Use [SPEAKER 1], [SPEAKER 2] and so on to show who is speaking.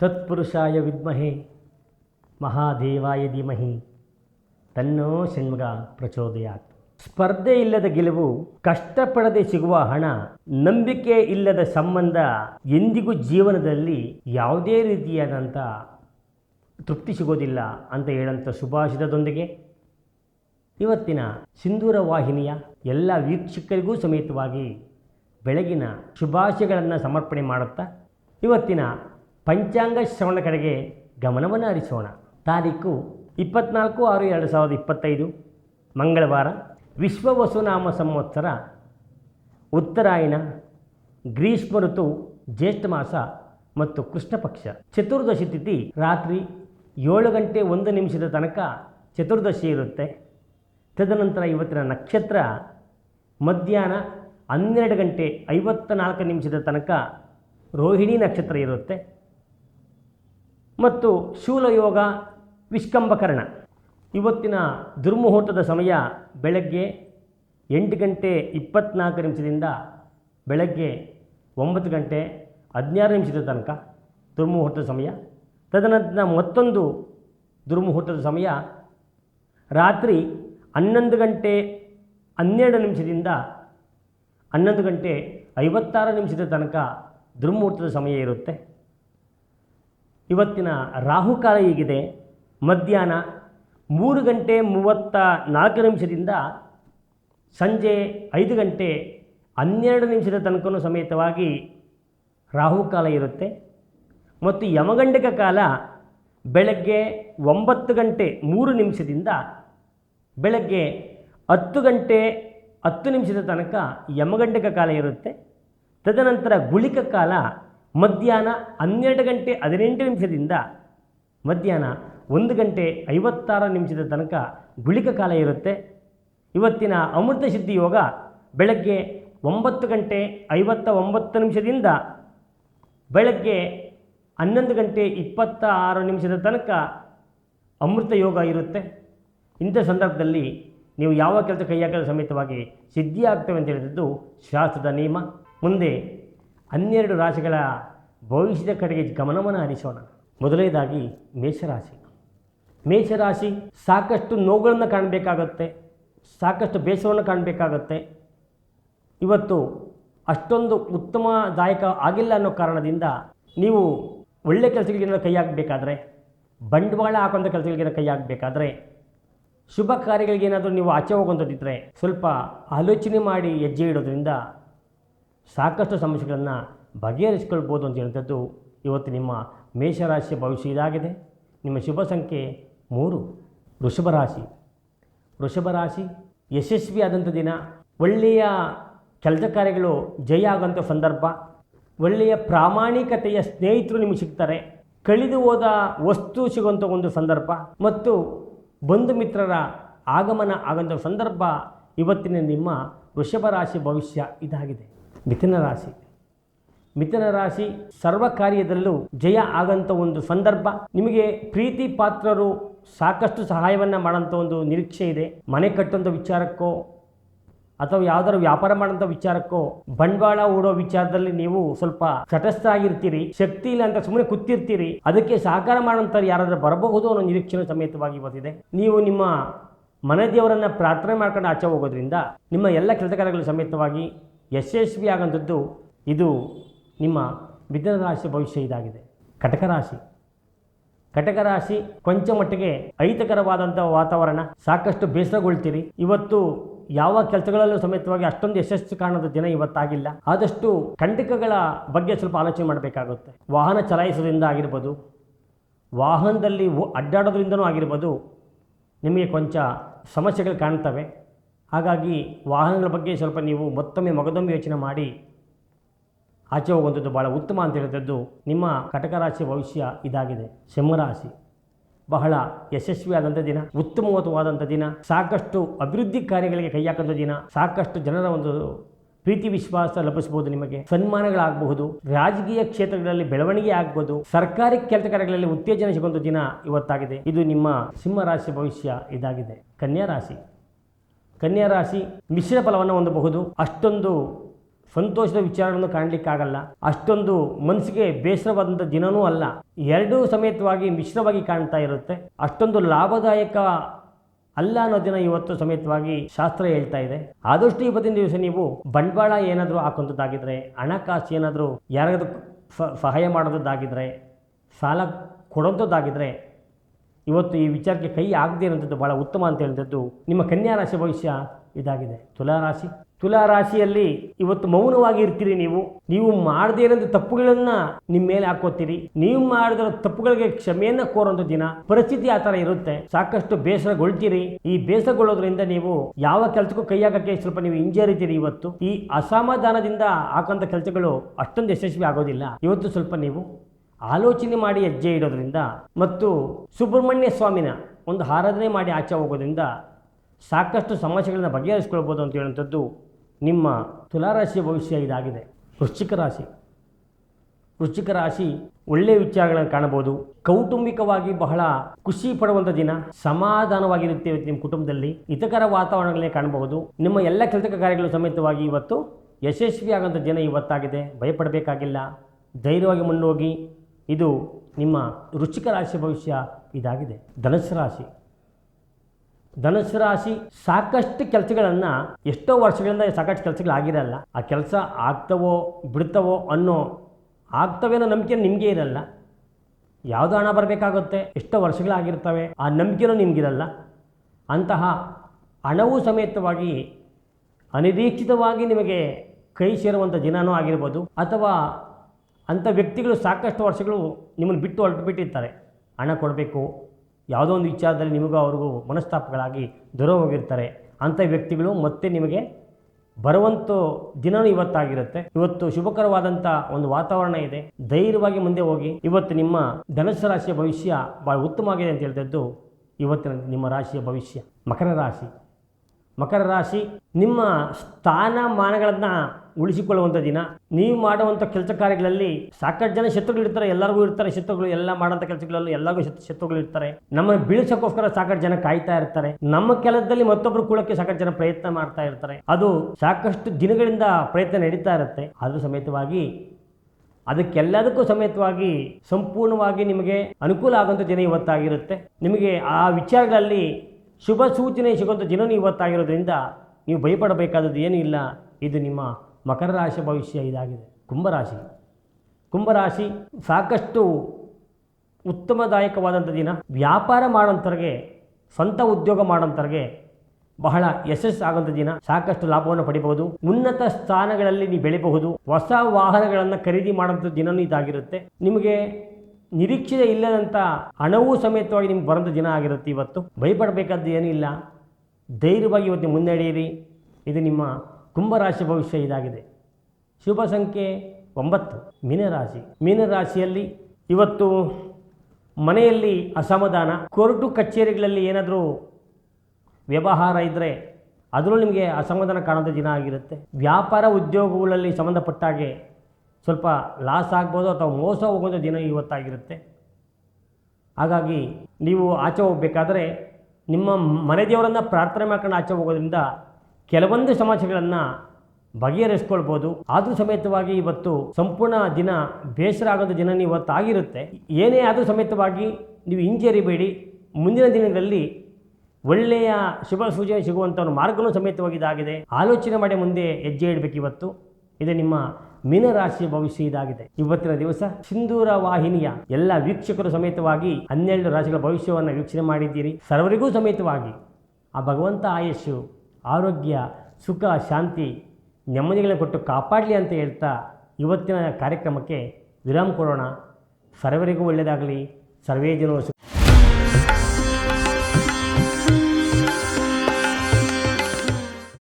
[SPEAKER 1] ತತ್ಪುರುಷಾಯ ವಿದ್ಮಹೇ, ಮಹಾದೇವಾಯ ಧೀಮಹಿ. ತನ್ನೋ ಷಣ್ಮುಗ ಪ್ರಚೋದಯಾತ್. ಸ್ಪರ್ಧೆ ಇಲ್ಲದ ಗೆಲುವು, ಕಷ್ಟಪಡದೆ ಸಿಗುವ ಹಣ, ನಂಬಿಕೆ ಇಲ್ಲದ ಸಂಬಂಧ ಎಂದಿಗೂ ಜೀವನದಲ್ಲಿ ಯಾವುದೇ ರೀತಿಯಾದಂಥ ತೃಪ್ತಿ ಸಿಗೋದಿಲ್ಲ ಅಂತ ಹೇಳಂಥ ಸುಭಾಷಿತದೊಂದಿಗೆ ಇವತ್ತಿನ ಸಿಂಧೂರ ವಾಹಿನಿಯ ಎಲ್ಲ ವೀಕ್ಷಕರಿಗೂ ಸಮೇತವಾಗಿ ಬೆಳಗಿನ ಶುಭಾಶಯಗಳನ್ನು ಸಮರ್ಪಣೆ ಮಾಡುತ್ತಾ, ಇವತ್ತಿನ ಪಂಚಾಂಗ ಶ್ರವಣ ಕಡೆಗೆ ಗಮನವನ್ನು ಹರಿಸೋಣ. ತಾರೀಕು ಇಪ್ಪತ್ನಾಲ್ಕು ಆರು ಎರಡು ಸಾವಿರದ ಇಪ್ಪತ್ತೈದು, ಮಂಗಳವಾರ ವಿಶ್ವ ವಸುನಾಮ ಸಂವತ್ಸರ, ಉತ್ತರಾಯಣ, ಗ್ರೀಷ್ಮ ಋತು, ಜ್ಯೇಷ್ಠ ಮಾಸ ಮತ್ತು ಕೃಷ್ಣ ಪಕ್ಷ ಚತುರ್ದಶಿ ತಿಥಿ ರಾತ್ರಿ ಏಳು ಗಂಟೆ ಒಂದು ನಿಮಿಷದ ತನಕ ಚತುರ್ದಶಿ ಇರುತ್ತೆ. ತದನಂತರ ಇವತ್ತಿನ ನಕ್ಷತ್ರ ಮಧ್ಯಾಹ್ನ ಹನ್ನೆರಡು ಗಂಟೆ ಐವತ್ತ ನಾಲ್ಕು ನಿಮಿಷದ ತನಕ ರೋಹಿಣಿ ನಕ್ಷತ್ರ ಇರುತ್ತೆ. ಮತ್ತು ಶೂಲಯೋಗ ವಿಷ್ಕಂಬಕರಣ ಇವತ್ತಿನ ದುರ್ಮುಹೂರ್ತದ ಸಮಯ ಬೆಳಗ್ಗೆ ಎಂಟು ಗಂಟೆ ಇಪ್ಪತ್ತ್ನಾಲ್ಕು ನಿಮಿಷದಿಂದ ಬೆಳಗ್ಗೆ ಒಂಬತ್ತು ಗಂಟೆ ಹದಿನಾರು ನಿಮಿಷದ ತನಕ ದುರ್ಮುಹೂರ್ತದ ಸಮಯ. ತದನಂತರ ಮತ್ತೊಂದು ದುರ್ಮುಹೂರ್ತದ ಸಮಯ ರಾತ್ರಿ ಹನ್ನೊಂದು ಗಂಟೆ ಹನ್ನೆರಡು ನಿಮಿಷದಿಂದ ಹನ್ನೊಂದು ಗಂಟೆ ಐವತ್ತಾರು ನಿಮಿಷದ ತನಕ ದುರ್ಮುಹೂರ್ತದ ಸಮಯ ಇರುತ್ತೆ. ಇವತ್ತಿನ ರಾಹುಕಾಲ ಹೀಗಿದೆ. ಮಧ್ಯಾಹ್ನ ಮೂರು ಗಂಟೆ ಮೂವತ್ತ ನಾಲ್ಕು ನಿಮಿಷದಿಂದ ಸಂಜೆ ಐದು ಗಂಟೆ ಹನ್ನೆರಡು ನಿಮಿಷದ ತನಕ ಸಮೇತವಾಗಿ ರಾಹುಕಾಲ ಇರುತ್ತೆ. ಮತ್ತು ಯಮಗಂಡಕ ಕಾಲ ಬೆಳಗ್ಗೆ ಒಂಬತ್ತು ಗಂಟೆ ಮೂರು ನಿಮಿಷದಿಂದ ಬೆಳಗ್ಗೆ ಹತ್ತು ಗಂಟೆ ಹತ್ತು ನಿಮಿಷದ ತನಕ ಯಮಗಂಡಕ ಕಾಲ ಇರುತ್ತೆ. ತದನಂತರ ಗುಳಿಕ ಕಾಲ ಮಧ್ಯಾಹ್ನ ಹನ್ನೆರಡು ಗಂಟೆ ಹದಿನೆಂಟು ನಿಮಿಷದಿಂದ ಮಧ್ಯಾಹ್ನ ಒಂದು ಗಂಟೆ ಐವತ್ತಾರು ನಿಮಿಷದ ತನಕ ಗುಳಿಕ ಕಾಲ ಇರುತ್ತೆ. ಇವತ್ತಿನ ಅಮೃತ ಸಿದ್ಧಿ ಯೋಗ ಬೆಳಗ್ಗೆ ಒಂಬತ್ತು ಗಂಟೆ ಐವತ್ತ ಒಂಬತ್ತು ನಿಮಿಷದಿಂದ ಬೆಳಗ್ಗೆ ಹನ್ನೊಂದು ಗಂಟೆ ಇಪ್ಪತ್ತ ಆರು ನಿಮಿಷದ ತನಕ ಅಮೃತ ಯೋಗ ಇರುತ್ತೆ. ಇಂಥ ಸಂದರ್ಭದಲ್ಲಿ ನೀವು ಯಾವ ಕೆಲಸ ಕೈ ಸಮೇತವಾಗಿ ಸಿದ್ಧಿ ಆಗ್ತವೆ ಅಂತ ಹೇಳಿದ್ದು ಶಾಸ್ತ್ರದ ನಿಯಮ. ಮುಂದೆ ಹನ್ನೆರಡು ರಾಶಿಗಳ ಭವಿಷ್ಯದ ಕಡೆಗೆ ಗಮನವನ್ನು ಹರಿಸೋಣ. ಮೊದಲನೇದಾಗಿ ಮೇಷರಾಶಿ. ಮೇಷರಾಶಿ ಸಾಕಷ್ಟು ನೋವುಗಳನ್ನು ಕಾಣಬೇಕಾಗತ್ತೆ, ಸಾಕಷ್ಟು ಬೇಸರವನ್ನು ಕಾಣಬೇಕಾಗತ್ತೆ. ಇವತ್ತು ಅಷ್ಟೊಂದು ಉತ್ತಮದಾಯಕ ಆಗಿಲ್ಲ ಅನ್ನೋ ಕಾರಣದಿಂದ ನೀವು ಒಳ್ಳೆ ಕೆಲಸಗಳಿಗೆ ಕೈ ಹಾಕಬೇಕಾದ್ರೆ, ಬಂಡವಾಳ ಹಾಕುವಂಥ ಕೆಲಸಗಳಿಗೆ ಕೈ ಹಾಕಬೇಕಾದ್ರೆ, ಶುಭ ಕಾರ್ಯಗಳಿಗೇನಾದರೂ ನೀವು ಆಚೆ ಹೋಗುವಂಥದ್ದಿದ್ದರೆ ಸ್ವಲ್ಪ ಆಲೋಚನೆ ಮಾಡಿ ಹೆಜ್ಜೆ ಇಡೋದ್ರಿಂದ ಸಾಕಷ್ಟು ಸಮಸ್ಯೆಗಳನ್ನು ಬಗೆಹರಿಸ್ಕೊಳ್ಬೋದು ಅಂತ ಹೇಳುವಂಥದ್ದು ಇವತ್ತು ನಿಮ್ಮ ಮೇಷರಾಶಿಯ ಭವಿಷ್ಯ ಇದಾಗಿದೆ. ನಿಮ್ಮ ಶುಭ ಸಂಖ್ಯೆ ಮೂರು. ವೃಷಭ ರಾಶಿ. ವೃಷಭ ರಾಶಿ ಯಶಸ್ವಿಯಾದಂಥ ದಿನ. ಒಳ್ಳೆಯ ಕೆಲಸ ಕಾರ್ಯಗಳು ಜಯ ಆಗೋಂಥ ಸಂದರ್ಭ. ಒಳ್ಳೆಯ ಪ್ರಾಮಾಣಿಕತೆಯ ಸ್ನೇಹಿತರು ನಿಮಗೆ ಸಿಗ್ತಾರೆ. ಕಳೆದು ಹೋದ ವಸ್ತು ಸಿಗುವಂಥ ಒಂದು ಸಂದರ್ಭ. ಮತ್ತು ಬಂಧು ಮಿತ್ರರ ಆಗಮನ ಆಗೋಂಥ ಸಂದರ್ಭ. ಇವತ್ತಿನ ನಿಮ್ಮ ವೃಷಭ ರಾಶಿ ಭವಿಷ್ಯ ಇದಾಗಿದೆ. ಮಿಥುನ ರಾಶಿ. ಮಿಥುನ ರಾಶಿ ಸರ್ವ ಕಾರ್ಯದಲ್ಲೂ ಜಯ ಆಗಂತ ಒಂದು ಸಂದರ್ಭ. ನಿಮಗೆ ಪ್ರೀತಿ ಪಾತ್ರರು ಸಾಕಷ್ಟು ಸಹಾಯವನ್ನು ಮಾಡೋಂಥ ಒಂದು ನಿರೀಕ್ಷೆ ಇದೆ. ಮನೆ ಕಟ್ಟುವಂಥ ವಿಚಾರಕ್ಕೋ, ಅಥವಾ ಯಾವ್ದಾದ್ರು ವ್ಯಾಪಾರ ಮಾಡೋಂಥ ವಿಚಾರಕ್ಕೋ, ಬಂಡವಾಳ ಹೂಡೋ ವಿಚಾರದಲ್ಲಿ ನೀವು ಸ್ವಲ್ಪ ತಟಸ್ಥ ಆಗಿರ್ತೀರಿ ಶಕ್ತಿ ಇಲ್ಲ ಅಂತ ಸುಮ್ಮನೆ ಕೂತಿರ್ತೀರಿ. ಅದಕ್ಕೆ ಸಹಕಾರ ಮಾಡೋಂಥವ್ರು ಯಾರಾದರೂ ಬರಬಹುದು ಅನ್ನೋ ನಿರೀಕ್ಷೆ ಸಮೇತವಾಗಿ ಬಂದಿದೆ. ನೀವು ನಿಮ್ಮ ಮನೆ ದೇವರನ್ನು ಪ್ರಾರ್ಥನೆ ಮಾಡ್ಕೊಂಡು ಆಚೆ ಹೋಗೋದ್ರಿಂದ ನಿಮ್ಮ ಎಲ್ಲ ಕೆಲಸ ಕಾರ್ಯಗಳ ಸಮೇತವಾಗಿ ಯಶಸ್ವಿ ಆಗೋಂಥದ್ದು ಇದು ನಿಮ್ಮ ಮಿಥುನ ರಾಶಿ ಭವಿಷ್ಯ ಇದಾಗಿದೆ. ಕಟಕ ರಾಶಿ. ಕಟಕ ರಾಶಿ ಕೊಂಚ ಮಟ್ಟಿಗೆ ಅಹಿತಕರವಾದಂಥ ವಾತಾವರಣ, ಸಾಕಷ್ಟು ಬೇಸರಗೊಳ್ತೀರಿ. ಇವತ್ತು ಯಾವ ಕೆಲಸಗಳಲ್ಲೂ ಸಮೇತವಾಗಿ ಅಷ್ಟೊಂದು ಯಶಸ್ಸು ಕಾಣದ ದಿನ ಇವತ್ತಾಗಿಲ್ಲ. ಆದಷ್ಟು ಕಂಟಕಗಳ ಬಗ್ಗೆ ಸ್ವಲ್ಪ ಆಲೋಚನೆ ಮಾಡಬೇಕಾಗುತ್ತೆ. ವಾಹನ ಚಲಾಯಿಸೋದ್ರಿಂದ ಆಗಿರ್ಬೋದು, ವಾಹನದಲ್ಲಿ ಅಡ್ಡಾಡೋದ್ರಿಂದನೂ ಆಗಿರ್ಬೋದು, ನಿಮಗೆ ಕೊಂಚ ಸಮಸ್ಯೆಗಳು ಕಾಣ್ತವೆ. ಹಾಗಾಗಿ ವಾಹನಗಳ ಬಗ್ಗೆ ಸ್ವಲ್ಪ ನೀವು ಮತ್ತೊಮ್ಮೆ ಮಗದೊಮ್ಮೆ ಯೋಚನೆ ಮಾಡಿ. ಆಚೆ ಹೋಗುವಂಥದ್ದು ಭಾಳ ಉತ್ತಮ ಅಂತ ಹೇಳಿದದ್ದು ನಿಮ್ಮ ಕಟಕ ರಾಶಿ ಭವಿಷ್ಯ ಇದಾಗಿದೆ. ಸಿಂಹರಾಶಿ. ಬಹಳ ಯಶಸ್ವಿಯಾದಂಥ ದಿನ, ಉತ್ತಮವಾದಂಥ ದಿನ, ಸಾಕಷ್ಟು ಅಭಿವೃದ್ಧಿ ಕಾರ್ಯಗಳಿಗೆ ಕೈ ಹಾಕಂಥ ದಿನ, ಸಾಕಷ್ಟು ಜನರ ಒಂದು ಪ್ರೀತಿ, ವಿಶ್ವಾಸ ಲಭಿಸಬಹುದು ನಿಮಗೆ. ಸನ್ಮಾನಗಳಾಗಬಹುದು. ರಾಜಕೀಯ ಕ್ಷೇತ್ರಗಳಲ್ಲಿ ಬೆಳವಣಿಗೆ ಆಗ್ಬೋದು. ಸರ್ಕಾರಿ ಕೆಲಸ ಕಾರ್ಯಗಳಲ್ಲಿ ಉತ್ತೇಜನ ಸಿಗುವಂಥ ದಿನ ಇವತ್ತಾಗಿದೆ. ಇದು ನಿಮ್ಮ ಸಿಂಹ ರಾಶಿ ಭವಿಷ್ಯ ಇದಾಗಿದೆ. ಕನ್ಯಾ ರಾಶಿ ಕನ್ಯಾ ರಾಶಿ ಮಿಶ್ರ ಫಲವನ್ನು ಹೊಂದಬಹುದು. ಅಷ್ಟೊಂದು ಸಂತೋಷದ ವಿಚಾರಗಳನ್ನು ಕಾಣಲಿಕ್ಕಾಗಲ್ಲ ಅಷ್ಟೊಂದು ಮನಸ್ಸಿಗೆ ಬೇಸರವಾದಂಥ ದಿನವೂ ಅಲ್ಲ. ಎರಡೂ ಸಮೇತವಾಗಿ ಮಿಶ್ರವಾಗಿ ಕಾಣ್ತಾ ಇರುತ್ತೆ. ಅಷ್ಟೊಂದು ಲಾಭದಾಯಕ ಅಲ್ಲ ಅನ್ನೋ ದಿನ ಇವತ್ತು ಸಮೇತವಾಗಿ ಶಾಸ್ತ್ರ ಹೇಳ್ತಾ ಇದೆ. ಆದಷ್ಟು ಇವತ್ತಿನ ದಿವಸ ನೀವು ಬಂಡವಾಳ ಏನಾದರೂ ಹಾಕುವಂಥದ್ದಾಗಿದ್ರೆ ಹಣಕಾಸು ಏನಾದರೂ ಯಾರಾದರೂ ಸಹಾಯ ಮಾಡೋದಾಗಿದ್ರೆ ಸಾಲ ಕೊಡೋಂಥದ್ದಾಗಿದ್ರೆ ಇವತ್ತು ಈ ವಿಚಾರಕ್ಕೆ ಕೈ ಆಗದೇ ಇರುವಂಥದ್ದು ಭಾಳ ಉತ್ತಮ ಅಂತ ಹೇಳಿದದ್ದು ನಿಮ್ಮ ಕನ್ಯಾ ರಾಶಿ ಭವಿಷ್ಯ ಇದಾಗಿದೆ. ತುಲಾರಾಶಿ. ತುಲಾರಾಶಿಯಲ್ಲಿ ಇವತ್ತು ಮೌನವಾಗಿ ಇರ್ತೀರಿ ನೀವು. ನೀವು ಮಾಡದೇ ಇರೋ ತಪ್ಪುಗಳನ್ನು ನಿಮ್ಮ ಮೇಲೆ ಹಾಕೋತೀರಿ. ನೀವು ಮಾಡಿದ ತಪ್ಪುಗಳಿಗೆ ಕ್ಷಮೆಯನ್ನ ಕೋರೋಂಥ ದಿನ. ಪರಿಸ್ಥಿತಿ ಆ ಥರ ಇರುತ್ತೆ. ಸಾಕಷ್ಟು ಬೇಸರಗೊಳ್ತೀರಿ. ಈ ಬೇಸರಗೊಳ್ಳೋದ್ರಿಂದ ನೀವು ಯಾವ ಕೆಲಸಕ್ಕೂ ಕೈ ಹಾಕಕ್ಕೆ ಸ್ವಲ್ಪ ನೀವು ಹಿಂಜರಿತೀರಿ ಇವತ್ತು. ಈ ಅಸಮಾಧಾನದಿಂದ ಹಾಕುವಂಥ ಕೆಲಸಗಳು ಅಷ್ಟೊಂದು ಯಶಸ್ವಿ ಆಗೋದಿಲ್ಲ. ಇವತ್ತು ಸ್ವಲ್ಪ ನೀವು ಆಲೋಚನೆ ಮಾಡಿ ಹೆಜ್ಜೆ ಇಡೋದ್ರಿಂದ ಮತ್ತು ಸುಬ್ರಹ್ಮಣ್ಯ ಸ್ವಾಮಿನ ಒಂದು ಆರಾಧನೆ ಮಾಡಿ ಆಚೆ ಹೋಗೋದ್ರಿಂದ ಸಾಕಷ್ಟು ಸಮಸ್ಯೆಗಳನ್ನ ಬಗೆಹರಿಸ್ಕೊಳ್ಬೋದು ಅಂತ ಹೇಳುವಂಥದ್ದು ನಿಮ್ಮ ತುಲಾರಾಶಿಯ ಭವಿಷ್ಯ ಇದಾಗಿದೆ. ವೃಶ್ಚಿಕ ರಾಶಿ. ವೃಶ್ಚಿಕ ರಾಶಿ ಒಳ್ಳೆಯ ವಿಚಾರಗಳನ್ನು ಕಾಣಬಹುದು ಕೌಟುಂಬಿಕವಾಗಿ ಬಹಳ ಖುಷಿ ಪಡುವಂಥ ದಿನ, ಸಮಾಧಾನವಾಗಿರುತ್ತೆ ನಿಮ್ಮ ಕುಟುಂಬದಲ್ಲಿ. ಹಿತಕರ ವಾತಾವರಣಗಳನ್ನೇ ಕಾಣಬಹುದು. ನಿಮ್ಮ ಎಲ್ಲ ಕೆಲಸ ಕಾರ್ಯಗಳು ಸಮೇತವಾಗಿ ಇವತ್ತು ಯಶಸ್ವಿಯಾಗುವಂಥ ದಿನ ಇವತ್ತಾಗಿದೆ. ಭಯಪಡಬೇಕಾಗಿಲ್ಲ. ಧೈರ್ಯವಾಗಿ ಮುನ್ನೋಗಿ ಇದು ನಿಮ್ಮ ರುಚಿಕ ರಾಶಿ ಭವಿಷ್ಯ ಇದಾಗಿದೆ. ಧನಸ್ಸು ರಾಶಿ. ಧನಸ್ಸು ರಾಶಿ ಸಾಕಷ್ಟು ಕೆಲಸಗಳನ್ನು ಎಷ್ಟೋ ವರ್ಷಗಳಿಂದ ಸಾಕಷ್ಟು ಕೆಲಸಗಳಾಗಿರಲ್ಲ ಆ ಕೆಲಸ ಆಗ್ತವೋ ಬಿಡ್ತವೋ ಅನ್ನೋ ಆಗ್ತವೆ ಅನ್ನೋ ನಂಬಿಕೆ ನಿಮಗೆ ಇರಲ್ಲ ಯಾವುದೋ ಹಣ ಬರಬೇಕಾಗುತ್ತೆ, ಎಷ್ಟೋ ವರ್ಷಗಳಾಗಿರ್ತವೆ, ಆ ನಂಬಿಕೆನೂ ನಿಮಗಿರಲ್ಲ ಅಂತಹ ಹಣವೂ ಸಮೇತವಾಗಿ ಅನಿರೀಕ್ಷಿತವಾಗಿ ನಿಮಗೆ ಕೈ ಸೇರುವಂಥ ದಿನವೂ ಆಗಿರ್ಬೋದು. ಅಥವಾ ಅಂಥ ವ್ಯಕ್ತಿಗಳು ಸಾಕಷ್ಟು ವರ್ಷಗಳು ನಿಮ್ಮನ್ನು ಬಿಟ್ಟು ಹೊರಟು ಬಿಟ್ಟಿರ್ತಾರೆ ಹಣ ಕೊಡಬೇಕು. ಯಾವುದೋ ಒಂದು ವಿಚಾರದಲ್ಲಿ ನಿಮಗೂ ಅವ್ರಿಗೂ ಮನಸ್ತಾಪಗಳಾಗಿ ದೂರ ಹೋಗಿರ್ತಾರೆ ಅಂಥ ವ್ಯಕ್ತಿಗಳು ಮತ್ತೆ ನಿಮಗೆ ಬರುವಂಥ ದಿನವೂ ಇವತ್ತಾಗಿರುತ್ತೆ. ಇವತ್ತು ಶುಭಕರವಾದಂಥ ಒಂದು ವಾತಾವರಣ ಇದೆ. ಧೈರ್ಯವಾಗಿ ಮುಂದೆ ಹೋಗಿ. ಇವತ್ತು ನಿಮ್ಮ ಧನುಸ್ಸು ರಾಶಿಯ ಭವಿಷ್ಯ ಭಾಳ ಉತ್ತಮ ಆಗಿದೆ ಅಂತ ಹೇಳ್ತದ್ದು ಇವತ್ತಿನ ನಿಮ್ಮ ರಾಶಿಯ ಭವಿಷ್ಯ. ಮಕರ ರಾಶಿ. ಮಕರ ರಾಶಿ ನಿಮ್ಮ ಸ್ಥಾನಮಾನಗಳನ್ನು ಉಳಿಸಿಕೊಳ್ಳುವಂಥ ದಿನ. ನೀವು ಮಾಡುವಂಥ ಕೆಲಸ ಕಾರ್ಯಗಳಲ್ಲಿ ಸಾಕಷ್ಟು ಜನ ಶತ್ರುಗಳು ಇರ್ತಾರೆ, ಎಲ್ಲರಿಗೂ ಇರ್ತಾರೆ. ಶತ್ರುಗಳು ಎಲ್ಲ ಮಾಡೋಂಥ ಕೆಲಸಗಳಲ್ಲೂ ಎಲ್ಲರಿಗೂ ಶತ್ ಶತ್ರುಗಳು ಇರ್ತಾರೆ. ನಮ್ಮನ್ನು ಬೀಳಿಸೋಕ್ಕೋಸ್ಕರ ಸಾಕಷ್ಟು ಜನ ಕಾಯ್ತಾ ಇರ್ತಾರೆ. ನಮ್ಮ ಕೆಲಸದಲ್ಲಿ ಮತ್ತೊಬ್ಬರು ಕೂಡಕ್ಕೆ ಸಾಕಷ್ಟು ಜನ ಪ್ರಯತ್ನ ಮಾಡ್ತಾ ಇರ್ತಾರೆ. ಅದು ಸಾಕಷ್ಟು ದಿನಗಳಿಂದ ಪ್ರಯತ್ನ ನಡೀತಾ ಇರುತ್ತೆ. ಆದರೂ ಸಮೇತವಾಗಿ ಅದಕ್ಕೆಲ್ಲದಕ್ಕೂ ಸಮೇತವಾಗಿ ಸಂಪೂರ್ಣವಾಗಿ ನಿಮಗೆ ಅನುಕೂಲ ಆಗುವಂಥ ದಿನ ಇವತ್ತಾಗಿರುತ್ತೆ. ನಿಮಗೆ ಆ ವಿಚಾರಗಳಲ್ಲಿ ಶುಭ ಸೂಚನೆ ಸಿಗುವಂಥ ದಿನವೂ ಇವತ್ತಾಗಿರೋದ್ರಿಂದ ನೀವು ಭಯಪಡಬೇಕಾದದ್ದು ಏನೂ ಇಲ್ಲ. ಇದು ನಿಮ್ಮ ಮಕರ ರಾಶಿ ಭವಿಷ್ಯ ಇದಾಗಿದೆ. ಕುಂಭರಾಶಿ. ಕುಂಭರಾಶಿ ಸಾಕಷ್ಟು ಉತ್ತಮದಾಯಕವಾದಂಥ ದಿನ. ವ್ಯಾಪಾರ ಮಾಡೋಂಥವ್ರಿಗೆ ಸ್ವಂತ ಉದ್ಯೋಗ ಮಾಡೋಂಥವ್ರಿಗೆ ಬಹಳ ಯಶಸ್ಸು ಆಗುವಂಥ ದಿನ. ಸಾಕಷ್ಟು ಲಾಭವನ್ನು ಪಡಿಬಹುದು. ಉನ್ನತ ಸ್ಥಾನಗಳಲ್ಲಿ ನೀವು ಬೆಳಿಬಹುದು. ಹೊಸ ವಾಹನಗಳನ್ನು ಖರೀದಿ ಮಾಡುವಂಥ ದಿನವೂ ಇದಾಗಿರುತ್ತೆ. ನಿಮಗೆ ನಿರೀಕ್ಷೆ ಇಲ್ಲದಂಥ ಹಣವೂ ಸಮೇತವಾಗಿ ನಿಮ್ಗೆ ಬರೋಂಥ ದಿನ ಆಗಿರುತ್ತೆ ಇವತ್ತು. ಭಯಪಡಬೇಕಾದ್ದು ಏನಿಲ್ಲ ಧೈರ್ಯವಾಗಿ ಇವತ್ತು ಮುನ್ನಡೆಯಿರಿ. ಇದು ನಿಮ್ಮ ಕುಂಭರಾಶಿ ಭವಿಷ್ಯ ಇದಾಗಿದೆ. ಶುಭ ಸಂಖ್ಯೆ ಒಂಬತ್ತು, ಮೀನರಾಶಿ. ಮೀನರಾಶಿಯಲ್ಲಿ ಇವತ್ತು ಮನೆಯಲ್ಲಿ ಅಸಮಾಧಾನ, ಕೋರ್ಟು ಕಚೇರಿಗಳಲ್ಲಿ ಏನಾದರೂ ವ್ಯವಹಾರ ಇದ್ದರೆ ಅದರಲ್ಲೂ ನಿಮಗೆ ಅಸಮಾಧಾನ ಕಾಣೋದು ದಿನ ಆಗಿರುತ್ತೆ. ವ್ಯಾಪಾರ ಉದ್ಯೋಗಗಳಲ್ಲಿ ಸಂಬಂಧಪಟ್ಟಾಗೆ ಸ್ವಲ್ಪ ಲಾಸ್ ಆಗ್ಬೋದು ಅಥವಾ ಮೋಸ ಹೋಗೋದು ದಿನ ಇವತ್ತಾಗಿರುತ್ತೆ. ಹಾಗಾಗಿ ನೀವು ಆಚೆ ಹೋಗಬೇಕಾದ್ರೆ ನಿಮ್ಮ ಮನೆ ದೇವರನ್ನು ಪ್ರಾರ್ಥನೆ ಮಾಡ್ಕೊಂಡು ಆಚೆ ಹೋಗೋದ್ರಿಂದ ಕೆಲವೊಂದು ಸಮಸ್ಯೆಗಳನ್ನು ಬಗೆಹರಿಸ್ಕೊಳ್ಬೋದು. ಆದರೂ ಸಮೇತವಾಗಿ ಇವತ್ತು ಸಂಪೂರ್ಣ ದಿನ ಬೇಸರ ಆಗೋದು ದಿನ ಇವತ್ತಾಗಿರುತ್ತೆ. ಏನೇ ಆದರೂ ಸಮೇತವಾಗಿ ನೀವು ಹಿಂಜರಿಬೇಡಿ. ಮುಂದಿನ ದಿನಗಳಲ್ಲಿ ಒಳ್ಳೆಯ ಶುಭ ಸೂಚನೆ ಸಿಗುವಂಥ ಒಂದು ಮಾರ್ಗನೂ ಸಮೇತವಾಗಿ ಇದಾಗಿದೆ. ಆಲೋಚನೆ ಮಾಡಿ ಮುಂದೆ ಹೆಜ್ಜೆ ಇಡಬೇಕು ಇವತ್ತು. ಇದು ನಿಮ್ಮ ಮೀನರಾಶಿಯ ಭವಿಷ್ಯ ಇದಾಗಿದೆ. ಇವತ್ತಿನ ದಿವಸ ಸಿಂಧೂರ ವಾಹಿನಿಯ ಎಲ್ಲ ವೀಕ್ಷಕರು ಸಮೇತವಾಗಿ ಹನ್ನೆರಡು ರಾಶಿಗಳ ಭವಿಷ್ಯವನ್ನು ವೀಕ್ಷಣೆ ಮಾಡಿದ್ದೀರಿ. ಸರ್ವರಿಗೂ ಸಮೇತವಾಗಿ ಆ ಭಗವಂತ ಆಯುಷು ಆರೋಗ್ಯ, ಸುಖ, ಶಾಂತಿ ನೆಮ್ಮದಿಗಳನ್ನು ಕೊಟ್ಟು ಕಾಪಾಡಲಿ ಅಂತ ಹೇಳ್ತಾ ಇವತ್ತಿನ ಕಾರ್ಯಕ್ರಮಕ್ಕೆ ವಿರಾಮ ಕೊಡೋಣ. ಸರ್ವರಿಗೂ ಒಳ್ಳೆಯದಾಗಲಿ. ಸರ್ವೇ ಜನ